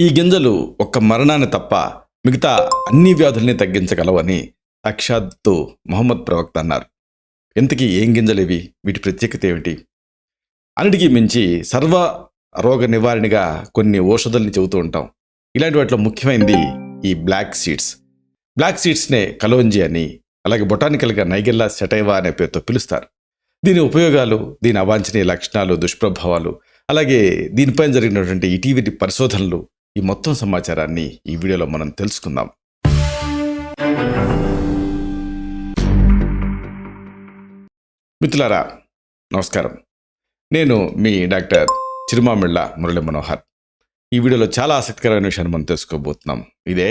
ఈ గింజలు ఒక్క మరణాన్ని తప్ప మిగతా అన్ని వ్యాధుల్ని తగ్గించగలవని సాక్షాత్తు మహమ్మద్ ప్రవక్త అన్నారు. ఇంతకీ ఏం గింజలు ఇవి? వీటి ప్రత్యేకత ఏమిటి? అన్నిటికీ మించి సర్వ రోగ నివారణగా కొన్ని ఔషధాలని చెబుతూ ఉంటాం. ఇలాంటి వాటిలో ముఖ్యమైనది ఈ బ్లాక్ సీడ్స్. బ్లాక్ సీడ్స్నే కలోంజి అని అలాగే బొటానికల్గా నైగెల్లా సెటైవా అనే పేరుతో పిలుస్తారు. దీని ఉపయోగాలు దీని అవాంఛనీయ లక్షణాలు దుష్ప్రభావాలు అలాగే దీనిపైన జరిగినటువంటి ఇటీవలి పరిశోధనలు ఈ మొత్తం సమాచారాన్ని ఈ వీడియోలో మనం తెలుసుకుందాం. మిత్రులారా నమస్కారం. నేను మీ డాక్టర్ చిరుమామిళ్ళ మురళి మనోహర్. ఈ వీడియోలో చాలా ఆసక్తికరమైన విషయాన్ని మనం తెలుసుకోబోతున్నాం. ఇదే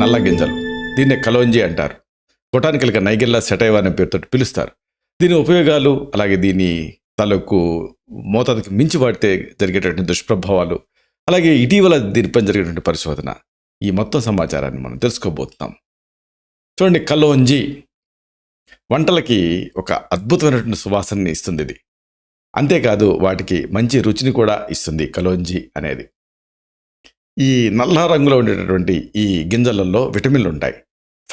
నల్ల గింజలు. దీన్నే కలోంజి అంటారు. బొటానికల్గా నైగెల్లా సెటైవా అనే పేరుతో పిలుస్తారు. దీని ఉపయోగాలు అలాగే దీని తాలూకు మోతాదుకి మించి వాడితే జరిగేటటువంటి దుష్ప్రభావాలు అలాగే ఇటీవల దీనిపై జరిగినటువంటి పరిశోధన ఈ మొత్తం సమాచారాన్ని మనం తెలుసుకోబోతున్నాం. చూడండి కలోంజి వంటలకి ఒక అద్భుతమైనటువంటి సువాసనని ఇస్తుంది ఇది. అంతేకాదు వాటికి మంచి రుచిని కూడా ఇస్తుంది కలోంజి అనేది. ఈ నల్ల రంగులో ఉండేటటువంటి ఈ గింజలలో విటమిన్లు ఉంటాయి.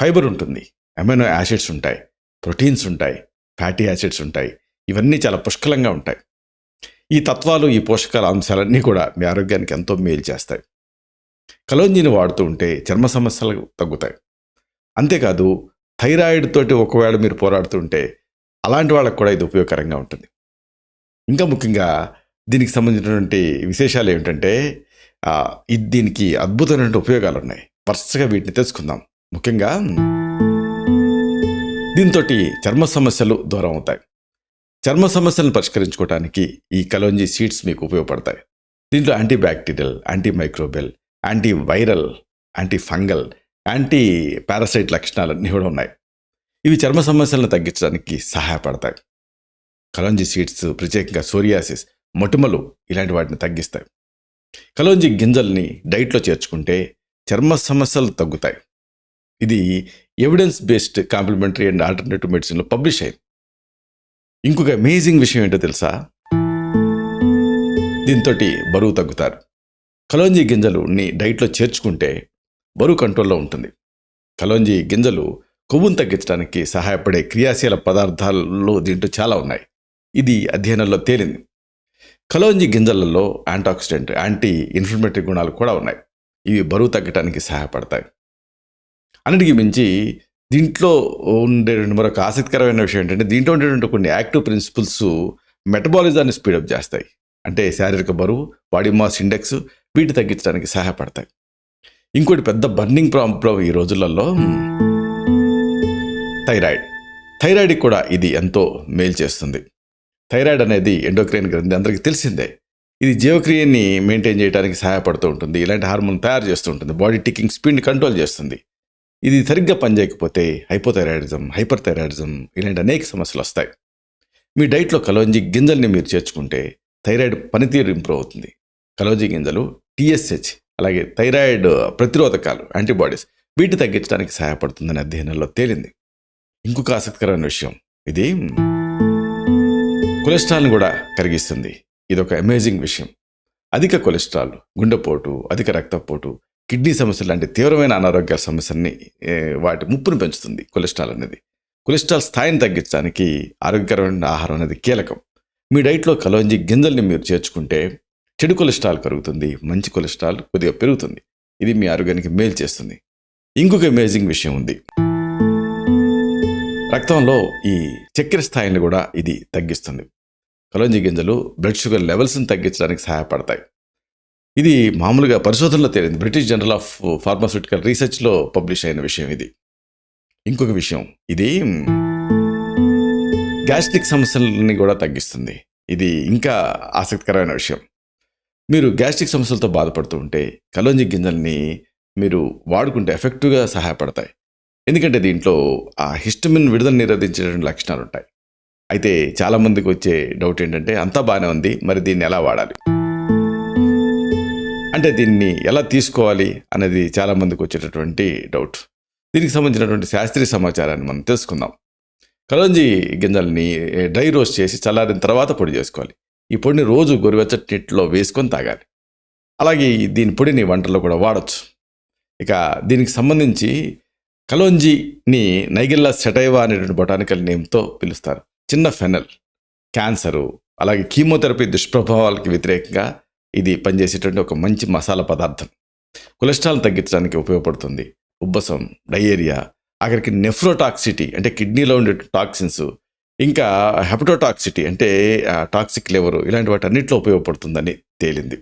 ఫైబర్ ఉంటుంది అమైనో యాసిడ్స్ ఉంటాయి ప్రోటీన్స్ ఉంటాయి ఫ్యాటీ యాసిడ్స్ ఉంటాయి. ఇవన్నీ చాలా పుష్కలంగా ఉంటాయి. ఈ తత్వాలు ఈ పోషకాల అంశాలన్నీ కూడా మీ ఆరోగ్యానికి ఎంతో మేలు చేస్తాయి. కలోంజిని వాడుతూ ఉంటే చర్మ సమస్యలు తగ్గుతాయి. అంతేకాదు థైరాయిడ్ తోటి ఒకవేళ మీరు పోరాడుతుంటే అలాంటి వాళ్ళకు కూడా ఇది ఉపయోగకరంగా ఉంటుంది. ఇంకా ముఖ్యంగా దీనికి సంబంధించినటువంటి విశేషాలు ఏమిటంటే ఇది దీనికి అద్భుతమైనటువంటి ఉపయోగాలు ఉన్నాయి. వరుసగా వీటిని తెలుసుకుందాం. ముఖ్యంగా దీంతో చర్మ సమస్యలు దూరం అవుతాయి చర్మ సమస్యలను పరిష్కరించుకోవడానికి ఈ కలోంజీ సీడ్స్ మీకు ఉపయోగపడతాయి. దీంట్లో anti bacterial anti microbial anti viral anti fungal anti parasite లక్షణాలన్నీ కూడా ఉన్నాయి. ఇవి చర్మ సమస్యలను తగ్గించడానికి సహాయపడతాయి. కలోంజీ సీడ్స్ ప్రత్యేకంగా సోరియాసిస్ మొటిమలు ఇలాంటి వాటిని తగ్గిస్తాయి. కలోంజీ గింజల్ని డైట్లో చేర్చుకుంటే చర్మ సమస్యలు తగ్గుతాయి. ఇది evidence based complementary and alternative మెడిసిన్లో పబ్లిష్ అయింది. ఇంకొక అమేజింగ్ విషయం ఏంటో తెలుసా? దీంతో బరువు తగ్గుతారు. కలోంజీ గింజలుని డైట్లో చేర్చుకుంటే బరువు కంట్రోల్లో ఉంటుంది. కలోంజీ గింజలు కొవ్వును తగ్గించడానికి సహాయపడే క్రియాశీల పదార్థాల్లో దీంట్లో చాలా ఉన్నాయి. ఇది అధ్యయనంలో తేలింది. కలోంజీ గింజలలో యాంటాక్సిడెంట్ యాంటీ ఇన్ఫ్లమేటరీ గుణాలు కూడా ఉన్నాయి. ఇవి బరువు తగ్గడానికి సహాయపడతాయి. అన్నిటికీ మించి దీంట్లో ఉండే మరొక ఆసక్తికరమైన విషయం ఏంటంటే దీంట్లో ఉండేటువంటి కొన్ని యాక్టివ్ ప్రిన్సిపల్స్ మెటబాలిజాన్ని స్పీడప్ చేస్తాయి. అంటే శారీరక బరువు బాడీ మాస్ ఇండెక్స్ వీటి తగ్గించడానికి సహాయపడతాయి. ఇంకోటి పెద్ద బర్నింగ్ ప్రాబ్లం ఈ రోజులలో థైరాయిడ్. థైరాయిడ్కి కూడా ఇది ఎంతో మేలు చేస్తుంది. థైరాయిడ్ అనేది ఎండోక్రైన్ గ్రంథి అందరికీ తెలిసిందే. ఇది జీవక్రియని మెయింటైన్ చేయడానికి సహాయపడుతూ ఉంటుంది. ఇలాంటి హార్మోన్ తయారు చేస్తూ ఉంటుంది. బాడీ టికింగ్ స్పీడ్ని కంట్రోల్ చేస్తుంది. ఇది సరిగ్గా పనిచేయకపోతే హైపోథైరాయిడిజం హైపర్ థైరాయిడిజం ఇలాంటి అనేక సమస్యలు వస్తాయి. మీ డైట్లో కలోంజి గింజల్ని మీరు చేర్చుకుంటే థైరాయిడ్ పనితీరు ఇంప్రూవ్ అవుతుంది. కలోజీ గింజలు టీఎస్హెచ్ అలాగే థైరాయిడ్ ప్రతిరోధకాలు యాంటీబాడీస్ వీటిని తగ్గించడానికి సహాయపడుతుందని అధ్యయనంలో తేలింది. ఇంకొక ఆసక్తికరమైన విషయం ఇది కొలెస్ట్రాల్ని కూడా కరిగిస్తుంది. ఇది ఒక అమేజింగ్ విషయం. అధిక కొలెస్ట్రాల్ గుండెపోటు అధిక రక్తపోటు కిడ్నీ సమస్యలు లాంటి తీవ్రమైన అనారోగ్య సమస్యల్ని వాటి ముప్పును పెంచుతుంది కొలెస్ట్రాల్ అనేది. కొలెస్ట్రాల్ స్థాయిని తగ్గించడానికి ఆరోగ్యకరమైన ఆహారం అనేది కీలకం. మీ డైట్లో కలోంజి గింజల్ని మీరు చేర్చుకుంటే చెడు కొలెస్ట్రాల్ కరుగుతుంది మంచి కొలెస్ట్రాల్ కొద్దిగా పెరుగుతుంది. ఇది మీ ఆరోగ్యానికి మేలు చేస్తుంది. ఇంకొక అమేజింగ్ విషయం ఉంది. రక్తంలో ఈ చక్కెర స్థాయిని కూడా ఇది తగ్గిస్తుంది. కలోంజి గింజలు బ్లడ్ షుగర్ లెవెల్స్ని తగ్గించడానికి సహాయపడతాయి. ఇది మామూలుగా పరిశోధనలో తేలింది. బ్రిటిష్ జనరల్ ఆఫ్ ఫార్మాస్యూటికల్ రీసెర్చ్లో పబ్లిష్ అయిన విషయం ఇది. ఇంకొక విషయం ఇది గ్యాస్ట్రిక్ సమస్యలని కూడా తగ్గిస్తుంది. ఇది ఇంకా ఆసక్తికరమైన విషయం. మీరు గ్యాస్ట్రిక్ సమస్యలతో బాధపడుతూ ఉంటే కలోంజి గింజల్ని మీరు వాడుకుంటే ఎఫెక్టివ్గా సహాయపడతాయి. ఎందుకంటే దీంట్లో ఆ హిస్టమిన్ విడుదల నిరోధించేటువంటి లక్షణాలు ఉంటాయి అయితే చాలామందికి వచ్చే డౌట్ ఏంటంటే అంతా బాగానే ఉంది మరి దీన్ని ఎలా వాడాలి? అంటే దీన్ని ఎలా తీసుకోవాలి అనేది చాలామందికి వచ్చేటటువంటి డౌట్. దీనికి సంబంధించినటువంటి శాస్త్రీయ సమాచారాన్ని మనం తెలుసుకుందాం. కలంజీ గింజల్ని డ్రై రోస్ట్ చేసి చల్లారిన తర్వాత పొడి చేసుకోవాలి. ఈ పొడిని రోజు గోరువెచ్చటి నీటిలో వేసుకొని తాగాలి. అలాగే దీని పొడిని వంటల్లో కూడా వాడచ్చు. ఇక దీనికి సంబంధించి కలోంజిని నైగిల్లా సెటైవా అనేటువంటి బొటానికల్ నేమ్తో పిలుస్తారు. చిన్న ఫెనల్ క్యాన్సరు అలాగే కీమోథెరపీ దుష్ప్రభావాలకి వ్యతిరేకంగా ఇది పనిచేసేటువంటి ఒక మంచి మసాలా పదార్థం. కొలెస్ట్రాల్ తగ్గించడానికి ఉపయోగపడుతుంది. ఉబ్బసం డయేరియా ఆఖరికి నెఫ్రోటాక్సిటీ అంటే కిడ్నీలో ఉండే టాక్సిన్స్ ఇంకా హెపటోటాక్సిటీ అంటే టాక్సిక్ లెవరు ఇలాంటి వాటి అన్నింటిలో ఉపయోగపడుతుందని తేలింది.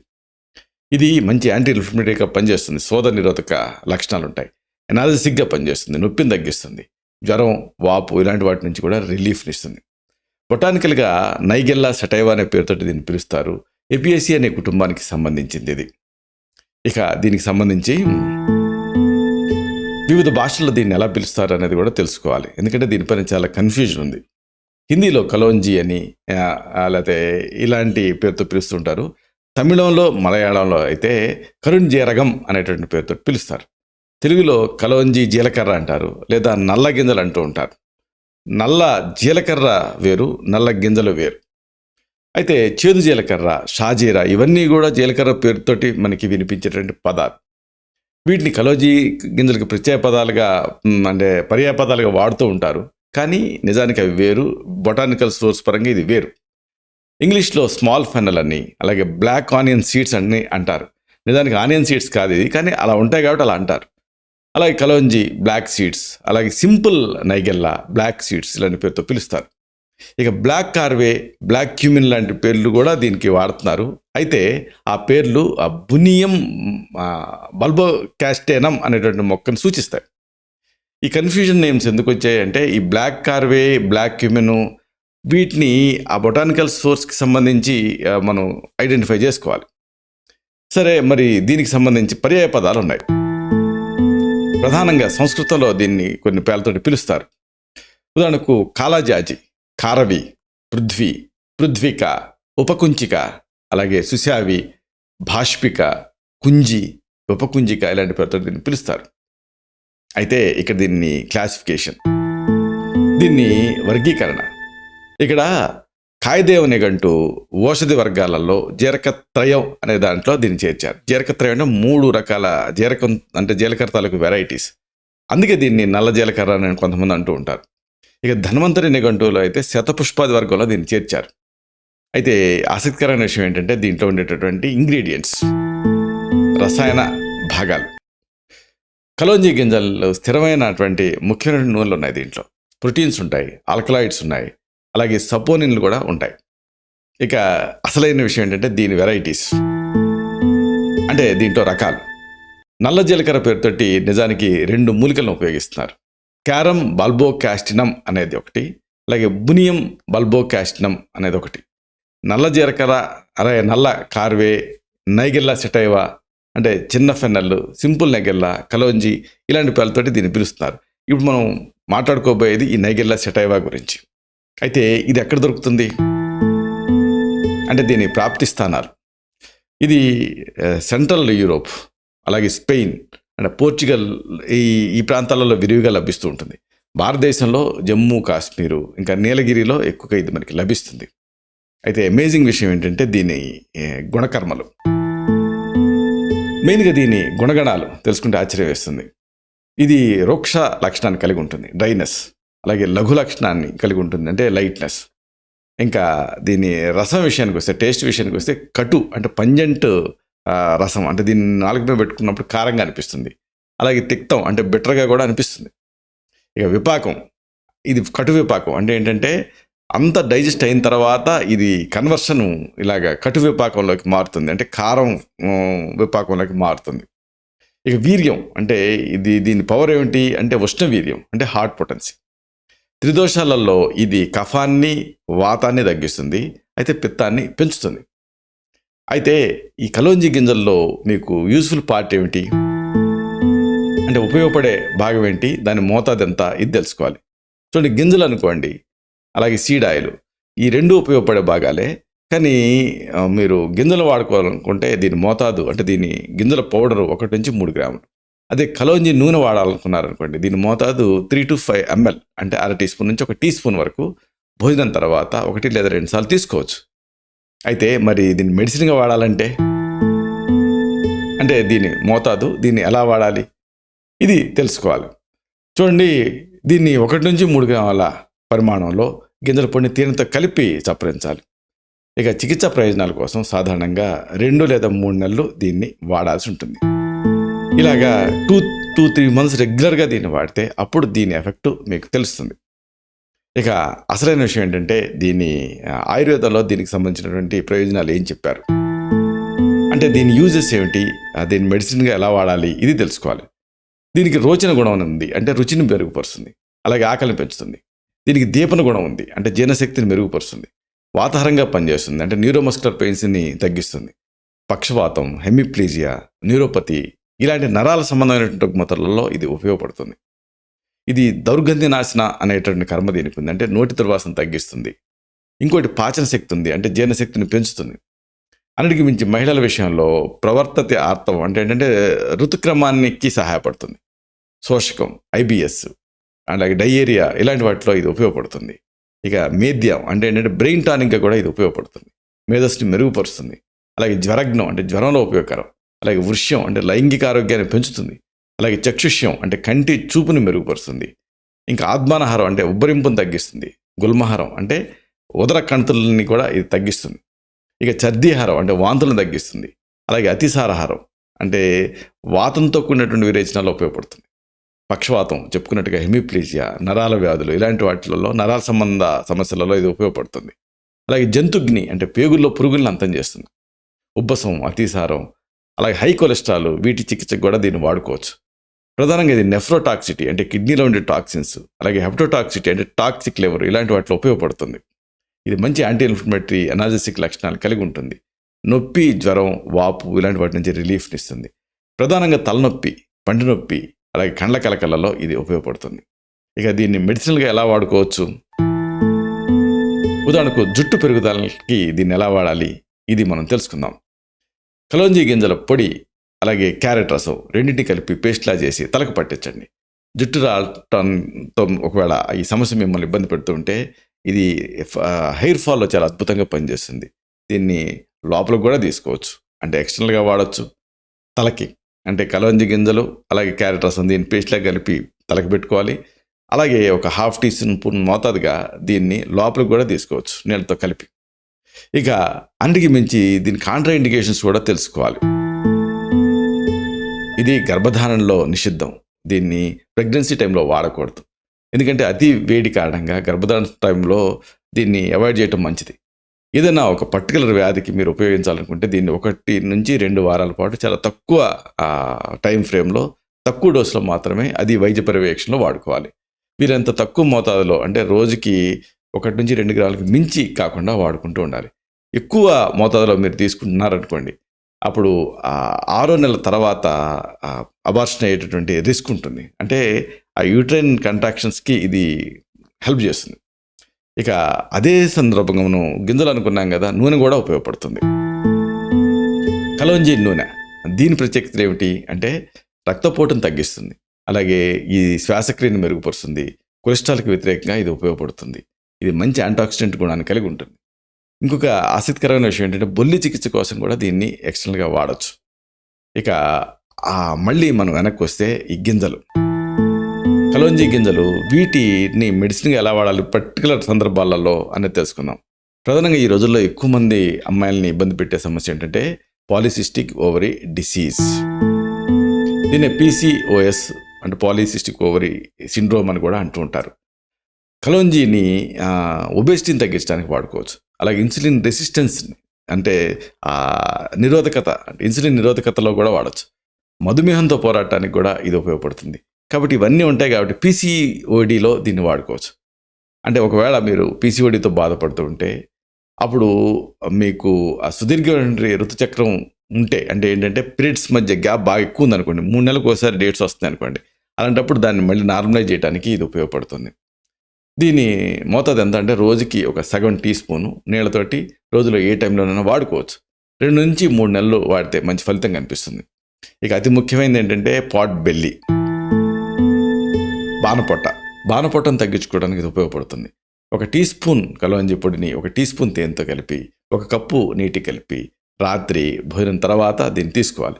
ఇది మంచి యాంటీ ఇన్ఫ్లమేటరీగా పనిచేస్తుంది. శోధ నిరోధక లక్షణాలు ఉంటాయి ఎనాలజిసిక్గా పనిచేస్తుంది. నొప్పిని తగ్గిస్తుంది. జ్వరం వాపు ఇలాంటి వాటి నుంచి కూడా రిలీఫ్నిస్తుంది బొటానికల్గా నైగెల్లా సెటైవా అనే పేరుతో దీన్ని పిలుస్తారు. ఎపిఎస్సి అనే కుటుంబానికి సంబంధించింది ఇది ఇక దీనికి సంబంధించి వివిధ భాషల్లో దీన్ని ఎలా పిలుస్తారు అనేది కూడా తెలుసుకోవాలి. ఎందుకంటే దీనిపైన చాలా కన్ఫ్యూజన్ ఉంది. హిందీలో కలోంజీ అని లేకపోతే ఇలాంటి పేరుతో పిలుస్తుంటారు. తమిళంలో మలయాళంలో అయితే కరుణ్ జీరగం అనేటువంటి పేరుతో పిలుస్తారు. తెలుగులో కలోంజీ జీలకర్ర అంటారు లేదా నల్ల గింజలు అంటూ ఉంటారు. నల్ల జీలకర్ర వేరు నల్ల గింజలు వేరు. అయితే చేదు జీలకర్ర షాజీరా ఇవన్నీ కూడా జీలకర్ర పేరుతోటి మనకి వినిపించేటువంటి పదాలు. వీటిని కలోజీ గింజలకు ప్రత్యేక పదాలుగా అంటే పర్యాయ పదాలుగా వాడుతూ ఉంటారు. కానీ నిజానికి అవి వేరు. బొటానికల్ సోర్స్ పరంగా ఇది వేరు. ఇంగ్లీష్లో స్మాల్ ఫెనల్ అని అలాగే బ్లాక్ ఆనియన్ సీడ్స్ అని అంటారు. నిజానికి ఆనియన్ సీడ్స్ కాదు ఇది కానీ అలా ఉంటాయి కాబట్టి అలా అంటారు. అలాగే కలోంజీ బ్లాక్ సీడ్స్ అలాగే సింపుల్ నైగెల్లా బ్లాక్ సీడ్స్ ఇలాంటి పేరుతో పిలుస్తారు. ఇక బ్లాక్ కార్వే బ్లాక్ క్యూమిన్ లాంటి పేర్లు కూడా దీనికి వాడుతున్నారు. అయితే ఆ పేర్లు ఆ బునియం బల్బో క్యాస్టేనం అనేటువంటి మొక్కను సూచిస్తాయి. ఈ కన్ఫ్యూజన్ నేమ్స్ ఎందుకు వచ్చాయంటే ఈ బ్లాక్ కార్వే బ్లాక్ క్యూమిను వీటిని ఆ బొటానికల్ సోర్స్కి సంబంధించి మనం ఐడెంటిఫై చేసుకోవాలి. సరే మరి దీనికి సంబంధించి పర్యాయ పదాలు ఉన్నాయి. ప్రధానంగా సంస్కృతంలో దీన్ని కొన్ని పేర్లతోటి పిలుస్తారు. ఉదాహరణకు కాలాజాజీ. కారవి పృథ్వీ పృథ్విక ఉపకుంచిక అలాగే సుశావి భాష్పిక కుంజి ఉపకుంజిక ఇలాంటి పేరుతో దీన్ని పిలుస్తారు. అయితే ఇక్కడ దీన్ని క్లాసిఫికేషన్ దీన్ని వర్గీకరణ. ఇక్కడ కాయదేవుని గంటూ ఓషధి వర్గాలలో జీరకత్రయం అనే దాంట్లో దీన్ని చేర్చారు. జీరకత్రయం అంటే మూడు రకాల జీరకం అంటే జీలకర్ర తాలూకు వెరైటీస్ అందుకే దీన్ని నల్ల జీలకర్ర అని కొంతమంది అంటూ ఉంటారు. ఇక ధన్వంతరి నిఘంటువులో అయితే శతపుష్పాది వర్గంలో దీన్ని చేర్చారు. అయితే ఆసక్తికరమైన విషయం ఏంటంటే దీంట్లో ఉండేటటువంటి ఇంగ్రీడియంట్స్. రసాయన భాగాలు. కలోంజీ గింజల్లో స్థిరమైనటువంటి ముఖ్యమైన నూనెలు ఉన్నాయి దీంట్లో. ప్రోటీన్స్ ఉంటాయి ఆల్కలాయిడ్స్ ఉన్నాయి అలాగే సపోనిన్లు కూడా ఉంటాయి. ఇక అసలైన విషయం ఏంటంటే దీని వెరైటీస్. అంటే దీంట్లో రకాలు. నల్ల జీలకర్ర పేరుతోటి నిజానికి రెండు మూలికలను ఉపయోగిస్తున్నారు. క్యారం బల్బోకాస్టినం అనేది ఒకటి అలాగే బునియం బల్బోకాస్టినం అనేది ఒకటి. నల్ల జీలకర్ర అలాగే నల్ల కార్వే నైగెల్లా సెటైవా అంటే చిన్న ఫెన్నల్లు సింపుల్ నెగెల్లా కలోంజి ఇలాంటి పేర్లతోటి దీన్ని పిలుస్తున్నారు. ఇప్పుడు మనం మాట్లాడుకోబోయేది ఈ నైగెల్లా సెటైవా గురించి. అయితే ఇది ఎక్కడ దొరుకుతుంది? అంటే దీని ప్రాప్తి స్థానాలు. ఇది సెంట్రల్ యూరోప్ అలాగే స్పెయిన్ అంటే పోర్చుగల్ ఈ ఈ ప్రాంతాలలో విరివిగా లభిస్తూ ఉంటుంది. భారతదేశంలో జమ్మూ కాశ్మీరు ఇంకా నీలగిరిలో ఎక్కువగా ఇది మనకి లభిస్తుంది. అయితే అమేజింగ్ విషయం ఏంటంటే దీని గుణకర్మలు. మెయిన్గా దీని గుణగణాలు తెలుసుకుంటే ఆశ్చర్యం వేస్తుంది. ఇది రోక్ష లక్షణాన్ని కలిగి ఉంటుంది డ్రైనెస్. అలాగే లఘు లక్షణాన్ని కలిగి ఉంటుంది అంటే లైట్నెస్ ఇంకా దీని రసం విషయానికి వస్తే టేస్ట్ విషయానికి వస్తే కటు అంటే పంజెంట్ రసం. అంటే దీన్ని నాలుగు మీద పెట్టుకున్నప్పుడు కారంగా అనిపిస్తుంది. అలాగే తిక్తం అంటే బెటర్గా కూడా అనిపిస్తుంది. ఇక విపాకం. ఇది కటు విపాకం. అంటే ఏంటంటే అంత డైజెస్ట్ అయిన తర్వాత ఇది కన్వర్షన్ ఇలాగ కటు విపాకంలోకి మారుతుంది. అంటే కారం విపాకంలోకి మారుతుంది. ఇక వీర్యం. అంటే ఇది దీని పవర్ ఏమిటి? అంటే ఉష్ణ వీర్యం అంటే హార్ట్ పొటెన్సీ. త్రిదోషాలలో ఇది కఫాన్ని వాతాన్ని తగ్గిస్తుంది. అయితే పిత్తాన్ని పెంచుతుంది. అయితే ఈ కలోంజి గింజల్లో మీకు యూస్ఫుల్ పార్ట్ ఏమిటి? అంటే ఉపయోగపడే భాగం ఏంటి? దాని మోతాదు ఎంత? ఇది తెలుసుకోవాలి. చూడండి గింజలు అనుకోండి అలాగే సీడ్ ఆయిల్. ఈ రెండు ఉపయోగపడే భాగాలే. కానీ మీరు గింజలు వాడుకోవాలనుకుంటే దీని మోతాదు అంటే దీని గింజల పౌడర్ ఒకటి నుంచి మూడు గ్రాములు. అదే కలోంజి నూనె వాడాలనుకున్నారనుకోండి దీని మోతాదు త్రీ టు ఫైవ్ ఎంఎల్ అంటే అర టీ స్పూన్ నుంచి ఒక టీ స్పూన్ వరకు. భోజనం తర్వాత ఒకటి లేదా రెండు సార్లు తీసుకోవచ్చు. అయితే మరి దీన్ని మెడిసిన్గా వాడాలంటే? అంటే దీని మోతాదు దీన్ని ఎలా వాడాలి? ఇది తెలుసుకోవాలి. చూడండి దీన్ని ఒకటి నుంచి మూడు గ్రాముల పరిమాణంలో గింజల పొడిని తీరంతో కలిపి చప్పరించాలి. ఇక చికిత్స ప్రయోజనాల కోసం సాధారణంగా రెండు లేదా మూడు నెలలు దీన్ని వాడాల్సి ఉంటుంది. ఇలాగా టూ టూ త్రీ మంత్స్ రెగ్యులర్గా దీన్ని వాడితే అప్పుడు దీని ఎఫెక్ట్ మీకు తెలుస్తుంది. ఇక అసలైన విషయం ఏంటంటే దీన్ని ఆయుర్వేదంలో దీనికి సంబంధించినటువంటి ప్రయోజనాలు ఏం చెప్పారు? అంటే దీని యూజెస్ ఏమిటి? దీని దీన్ని మెడిసిన్గా ఎలా వాడాలి? ఇది తెలుసుకోవాలి. దీనికి రోచన గుణం అని ఉంది. అంటే రుచిని మెరుగుపరుస్తుంది. అలాగే ఆకలిని పెంచుతుంది. దీనికి దీపన గుణం ఉంది. అంటే జీర్ణశక్తిని మెరుగుపరుస్తుంది. వాతాహారంగా పనిచేస్తుంది. అంటే న్యూరోమస్కులర్ పెయిన్స్ని తగ్గిస్తుంది. పక్షవాతం హెమిప్లీజియా న్యూరోపతి ఇలాంటి నరాల సంబంధమైనటువంటి రుగ్మతలలో ఇది ఉపయోగపడుతుంది. ఇది దౌర్గంధ్య నాశన అనేటువంటి కర్మ దీనికి ఉంది. అంటే నోటి దుర్వాసన తగ్గిస్తుంది. ఇంకోటి పాచన శక్తి ఉంది. అంటే జీర్ణశక్తిని పెంచుతుంది. అన్నిటికి మించి మహిళల విషయంలో ప్రవర్తత ఆర్తవం అంటే ఏంటంటే ఋతుక్రమానికి సహాయపడుతుంది. శోషకం ఐబిఎస్ అలాగే డయేరియా ఇలాంటి వాటిలో ఇది ఉపయోగపడుతుంది. ఇక మేద్యం అంటే ఏంటంటే బ్రెయిన్ టానిక్గా కూడా ఇది ఉపయోగపడుతుంది. మేధస్సుని మెరుగుపరుస్తుంది. అలాగే జ్వరగ్నం అంటే జ్వరంలో ఉపయోగకరం. అలాగే వృష్యం అంటే లైంగిక ఆరోగ్యాన్ని పెంచుతుంది. అలాగే చక్షుష్యం అంటే కంటి చూపుని మెరుగుపరుస్తుంది. ఇంకా ఆత్మానహారం అంటే ఉబ్బరింపును తగ్గిస్తుంది. గుల్మహారం అంటే ఉదర కణతులని కూడా ఇది తగ్గిస్తుంది. ఇక చర్దీహారం అంటే వాంతులను తగ్గిస్తుంది. అలాగే అతిసారహారం అంటే వాతంతో కూడినటువంటి విరేచనాలు ఉపయోగపడుతుంది. పక్షవాతం చెప్పుకున్నట్టుగా హెమిప్లీజియా నరాల వ్యాధులు ఇలాంటి వాటిలలో నరాల సంబంధ సమస్యలలో ఇది ఉపయోగపడుతుంది. అలాగే జంతుగ్ని అంటే పేగుల్లో పురుగుల్ని అంతం చేస్తుంది. ఉబ్బసం అతిసారం అలాగే హై కొలెస్ట్రాల్ వీటి చికిత్సకు కూడా దీన్ని వాడుకోవచ్చు. ప్రధానంగా ఇది నెఫ్రోటాక్సిటీ అంటే కిడ్నీలో ఉండే టాక్సిన్స్ అలాగే హెప్టోటాక్సిటీ అంటే టాక్సిక్ లెవర్ ఇలాంటి వాటిలో ఉపయోగపడుతుంది. ఇది మంచి యాంటీ ఇన్ఫ్లమేటరీ అనాలజిసిక్ లక్షణాలు కలిగి ఉంటుంది. నొప్పి జ్వరం వాపు ఇలాంటి వాటి నుంచి రిలీఫ్ని ఇస్తుంది. ప్రధానంగా తలనొప్పి పంటి నొప్పి అలాగే కండ్ల కలకలలో ఇది ఉపయోగపడుతుంది. ఇక దీన్ని మెడిసినల్గా ఎలా వాడుకోవచ్చు? ఉదాహరణకు జుట్టు పెరుగుదలకి దీన్ని ఎలా వాడాలి? ఇది మనం తెలుసుకుందాం. కలోంజీ గింజల పొడి అలాగే క్యారెట్ రసం రెండింటిని కలిపి పేస్ట్లా చేసి తలకు పట్టించండి. జుట్టు రావటంతో ఒకవేళ ఈ సమస్య మిమ్మల్ని ఇబ్బంది పెడుతుంటే ఇది హెయిర్ ఫాల్లో చాలా అద్భుతంగా పనిచేస్తుంది. దీన్ని లోపలికి కూడా తీసుకోవచ్చు. అంటే ఎక్స్టర్నల్గా వాడచ్చు. తలకి అంటే కలవంజి గింజలు అలాగే క్యారెట్ రసం దీన్ని పేస్ట్లా కలిపి తలకి పెట్టుకోవాలి. అలాగే ఒక హాఫ్ టీ స్పూన్ మోతాదుగా దీన్ని లోపలికి కూడా తీసుకోవచ్చు నీళ్ళతో కలిపి. ఇక అందుకి మించి దీని కాంట్రా ఇండికేషన్స్ కూడా తెలుసుకోవాలి. ఇది గర్భధారణలో నిషిద్ధం. దీన్ని ప్రెగ్నెన్సీ టైంలో వాడకూడదు. ఎందుకంటే అతి వేడి కారణంగా గర్భధారణ టైంలో దీన్ని అవాయిడ్ చేయటం మంచిది. ఏదైనా ఒక పర్టికులర్ వ్యాధికి మీరు ఉపయోగించాలనుకుంటే దీన్ని ఒకటి నుంచి రెండు వారాల పాటు చాలా తక్కువ టైం ఫ్రేమ్లో తక్కువ డోసులో మాత్రమే అది వైద్య పర్యవేక్షణలో వాడుకోవాలి. వీరంత తక్కువ మోతాదులో అంటే రోజుకి ఒకటి నుంచి రెండు గ్రాములకు మించి కాకుండా వాడుకుంటూ ఉండాలి. ఎక్కువ మోతాదులో మీరు తీసుకుంటున్నారనుకోండి అప్పుడు ఆరో నెలల తర్వాత అబార్షన్ అయ్యేటటువంటి రిస్క్ ఉంటుంది. అంటే ఆ యూట్రైన్ కంట్రాక్షన్స్కి ఇది హెల్ప్ చేస్తుంది. ఇక అదే సందర్భంగా మనం గింజలు అనుకున్నాం కదా నూనె కూడా ఉపయోగపడుతుంది. కలోంజీ నూనె. దీని ప్రత్యేకత ఏమిటి? అంటే రక్తపోటును తగ్గిస్తుంది. అలాగే ఈ శ్వాసక్రియను మెరుగుపరుస్తుంది. కొలెస్ట్రాల్కి వ్యతిరేకంగా ఇది ఉపయోగపడుతుంది. ఇది మంచి యాంటాక్సిడెంట్ గుణాన్ని కలిగి ఉంటుంది. ఇంకొక ఆసక్తికరమైన విషయం ఏంటంటే బొల్లి చికిత్స కోసం కూడా దీన్ని ఎక్స్టర్నల్గా వాడచ్చు. ఇక మళ్ళీ మనం వెనక్కి వస్తే ఈ గింజలు. కలోంజీ గింజలు వీటిని మెడిసిన్గా ఎలా వాడాలి పర్టికులర్ సందర్భాలలో అనేది తెలుసుకుందాం. ప్రధానంగా ఈ రోజుల్లో ఎక్కువ మంది అమ్మాయిలని ఇబ్బంది పెట్టే సమస్య ఏంటంటే పాలిసిస్టిక్ ఓవరీ డిసీజ్. దీన్ని పీసీఓఎస్ అంటే పాలిసిస్టిక్ ఓవరీ సిండ్రోమ్ అని కూడా అంటూ ఉంటారు. కలోంజీని ఒబేసిటీని తగ్గించడానికి వాడుకోవచ్చు. అలాగే ఇన్సులిన్ రెసిస్టెన్స్ అంటే నిరోధకత అంటే ఇన్సులిన్ నిరోధకతలో కూడా వాడచ్చు. మధుమేహంతో పోరాటానికి కూడా ఇది ఉపయోగపడుతుంది. కాబట్టి ఇవన్నీ ఉంటాయి కాబట్టి పీసీఓడిలో దీన్ని వాడుకోవచ్చు. అంటే ఒకవేళ మీరు పీసీఓడితో బాధపడుతూ ఉంటే అప్పుడు మీకు ఆ సుదీర్ఘమైన ఋతుచక్రం ఉంటే అంటే ఏంటంటే పీరియడ్స్ మధ్య గ్యాప్ బాగా ఎక్కువ ఉందనుకోండి మూడు నెలలకు ఒకసారి డేట్స్ వస్తుంది అనుకోండి అలాంటప్పుడు దాన్ని మళ్ళీ నార్మలైజ్ చేయడానికి ఇది ఉపయోగపడుతుంది. దీని మోతాదు ఎంత అంటే రోజుకి ఒక సగం టీ స్పూను నీళ్ళతోటి రోజులో ఏ టైంలోనైనా వాడుకోవచ్చు. రెండు నుంచి మూడు నెలలు వాడితే మంచి ఫలితం కనిపిస్తుంది. ఇక అతి ముఖ్యమైనది ఏంటంటే పాట్ బెల్లి. బాణపొట్ట. బాణపొట్టను తగ్గించుకోవడానికి ఇది ఉపయోగపడుతుంది. ఒక టీ స్పూన్ కలవంజి పొడిని ఒక టీ స్పూన్ తేనెతో కలిపి ఒక కప్పు నీటి కలిపి రాత్రి భోజనం తర్వాత దీన్ని తీసుకోవాలి.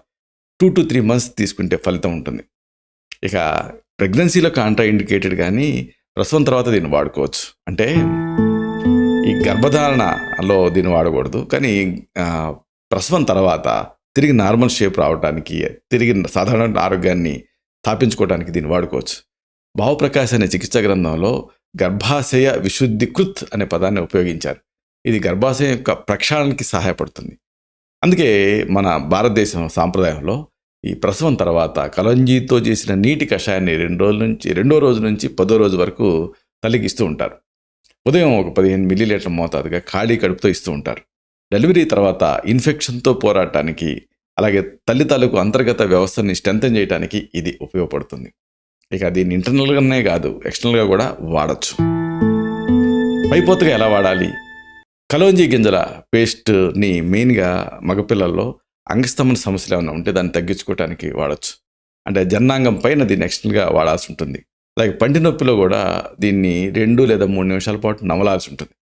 టూ టు త్రీ మంత్స్ తీసుకుంటే ఫలితం ఉంటుంది. ఇక ప్రెగ్నెన్సీలో కాంట్రా ఇండికేటెడ్ కానీ ప్రసవం తర్వాత దీన్ని వాడుకోవచ్చు. అంటే ఈ గర్భధారణలో దీన్ని వాడకూడదు. కానీ ప్రసవం తర్వాత తిరిగి నార్మల్ షేప్ రావడానికి తిరిగి సాధారణ ఆరోగ్యాన్ని స్థాపించుకోవడానికి దీన్ని వాడుకోవచ్చు. భావప్రకాశ్ అనే చికిత్సా గ్రంథంలో గర్భాశయ విశుద్ధికృత్ అనే పదాన్ని ఉపయోగించారు. ఇది గర్భాశయం యొక్క ప్రక్షాళనకి సహాయపడుతుంది. అందుకే మన భారతదేశం సాంప్రదాయంలో ఈ ప్రసవం తర్వాత కలంజీతో చేసిన నీటి కషాయాన్ని రెండు రోజుల నుంచి రెండో రోజు నుంచి పదో రోజు వరకు తల్లికిస్తూ ఉంటారు. ఉదయం ఒక పదిహేను మిల్లీలీటర్ మోతాదుగా ఖాళీ కడుపుతో ఇస్తూ ఉంటారు. డెలివరీ తర్వాత ఇన్ఫెక్షన్తో పోరాటానికి అలాగే తల్లి తాలూకు అంతర్గత వ్యవస్థని స్ట్రెంథన్ చేయడానికి ఇది ఉపయోగపడుతుంది. ఇక దీన్ని ఇంటర్నల్గానే కాదు ఎక్స్టర్నల్గా కూడా వాడచ్చు. పైపోతగా ఎలా వాడాలి? కలోంజీ గింజల పేస్ట్ని మెయిన్గా మగపిల్లల్లో అంగస్తమన సమస్యలు ఏమైనా ఉంటే దాన్ని తగ్గించుకోవడానికి వాడచ్చు. అంటే జన్నాంగం పైన దీన్ని ఎక్స్టర్నల్గా వాడాల్సి ఉంటుంది. అలాగే పంటి నొప్పిలో కూడా దీన్ని రెండు లేదా మూడు నిమిషాల పాటు నమలాల్సి ఉంటుంది.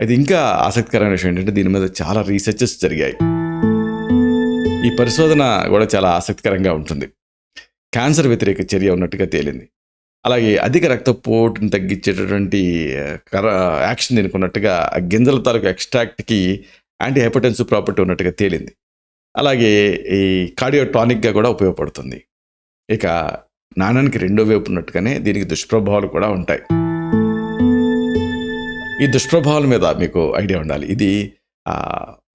అయితే ఇంకా ఆసక్తికరమైన విషయం ఏంటంటే దీని మీద చాలా రీసెర్చెస్ జరిగాయి. ఈ పరిశోధన కూడా చాలా ఆసక్తికరంగా ఉంటుంది. క్యాన్సర్ వ్యతిరేక చర్య ఉన్నట్టుగా తేలింది. అలాగే అధిక రక్తపోటుని తగ్గించేటటువంటి కర యాక్షన్ దీనికి ఉన్నట్టుగా గింజల తాలూకు ఎక్స్ట్రాక్ట్కి యాంటీ హైపర్టెన్సివ్ ప్రాపర్టీ ఉన్నట్టుగా తేలింది. అలాగే ఈ కార్డియోటానిక్గా కూడా ఉపయోగపడుతుంది. ఇక నాణానికి రెండో వైపు ఉన్నట్టుగానే దీనికి దుష్ప్రభావాలు కూడా ఉంటాయి. ఈ దుష్ప్రభావాల మీద మీకు ఐడియా ఉండాలి. ఇది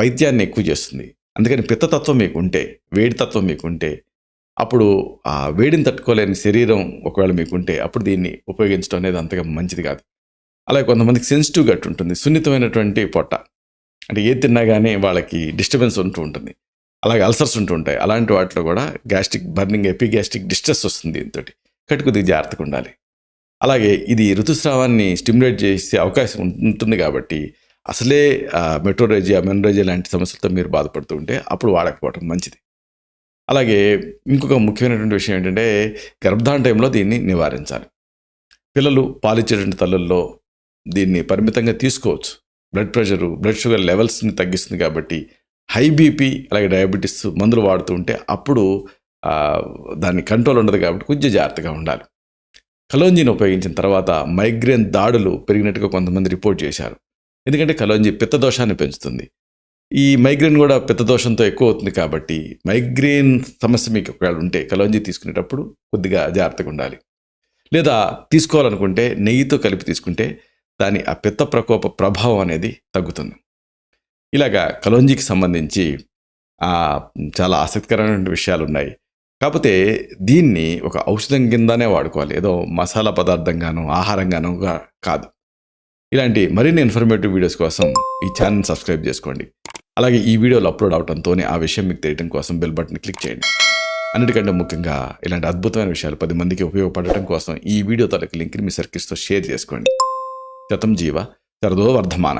వైద్యాన్ని ఎక్కువ చేస్తుంది. అందుకని పిత్తతత్వం మీకు ఉంటే వేడి తత్వం మీకు ఉంటే అప్పుడు ఆ వేడిని తట్టుకోలేని శరీరం ఒకవేళ మీకు ఉంటే అప్పుడు దీన్ని ఉపయోగించడం అనేది అంతగా మంచిది కాదు. అలాగే కొంతమందికి సెన్సిటివ్ గట్టు ఉంటుంది. సున్నితమైనటువంటి పొట్ట. అంటే ఏది తిన్నా కానీ వాళ్ళకి డిస్టర్బెన్స్ ఉంటూ ఉంటుంది. అలాగే అల్సర్స్ ఉంటూ ఉంటాయి అలాంటి వాటిలో కూడా గ్యాస్ట్రిక్ బర్నింగ్ ఎపిగ్యాస్ట్రిక్ డిస్ట్రెస్ వస్తుంది దీంతో కట్టి కొద్దిగా జాగ్రత్తగా ఉండాలి. అలాగే ఇది ఋతుస్రావాన్ని స్టిమ్యులేట్ చేసే అవకాశం ఉంటుంది కాబట్టి అసలే మెట్రోరేజియా మెనరేజియా లాంటి సమస్యలతో మీరు బాధపడుతూ ఉంటే అప్పుడు వాడకపోవడం మంచిది. అలాగే ఇంకొక ముఖ్యమైనటువంటి విషయం ఏంటంటే గర్భధారణ టైంలో దీన్ని నివారించాలి. పిల్లలు పాలిచ్చేటువంటి తల్లుల్లో దీన్ని పరిమితంగా తీసుకోవచ్చు. బ్లడ్ ప్రెషరు బ్లడ్ షుగర్ లెవెల్స్ని తగ్గిస్తుంది కాబట్టి హై బీపీ అలాగే డయాబెటీస్ మందులు వాడుతూ ఉంటే అప్పుడు దాన్ని కంట్రోల్ ఉండదు కాబట్టి కొంచెం జాగ్రత్తగా ఉండాలి. కలోంజీని ఉపయోగించిన తర్వాత మైగ్రేన్ దాడులు పెరిగినట్టుగా కొంతమంది రిపోర్ట్ చేశారు. ఎందుకంటే కలోంజీ పిత్తదోషాన్ని పెంచుతుంది. ఈ మైగ్రేన్ కూడా పిత్తదోషంతో ఎక్కువ అవుతుంది కాబట్టి మైగ్రేన్ సమస్య మీకు ఒకవేళ ఉంటే కలోంజీ తీసుకునేటప్పుడు కొద్దిగా జాగ్రత్తగా ఉండాలి. లేదా తీసుకోవాలనుకుంటే నెయ్యితో కలిపి తీసుకుంటే దాని ఆ పిత్త ప్రకోప ప్రభావం అనేది తగ్గుతుంది. ఇలాగా కలోంజీకి సంబంధించి చాలా ఆసక్తికరమైన విషయాలు ఉన్నాయి కాకపోతే దీన్ని ఒక ఔషధం కిందనే వాడుకోవాలి. ఏదో మసాలా పదార్థంగానో ఆహారంగాను కాదు. ఇలాంటి మరిన్ని ఇన్ఫర్మేటివ్ వీడియోస్ కోసం ఈ ఛానల్ సబ్స్క్రైబ్ చేసుకోండి. అలాగే ఈ వీడియోలు అప్లోడ్ అవడంతోనే ఆ విషయం మీకు తెలియడం కోసం బెల్ బటన్ క్లిక్ చేయండి. అన్నిటికంటే ముఖ్యంగా ఇలాంటి అద్భుతమైన విషయాలు పది మందికి ఉపయోగపడటం కోసం ఈ వీడియో తాలూకు లింక్ని మీ సర్కిల్స్తో షేర్ చేసుకోండి. శతం జీవ చరదో వర్ధమాన.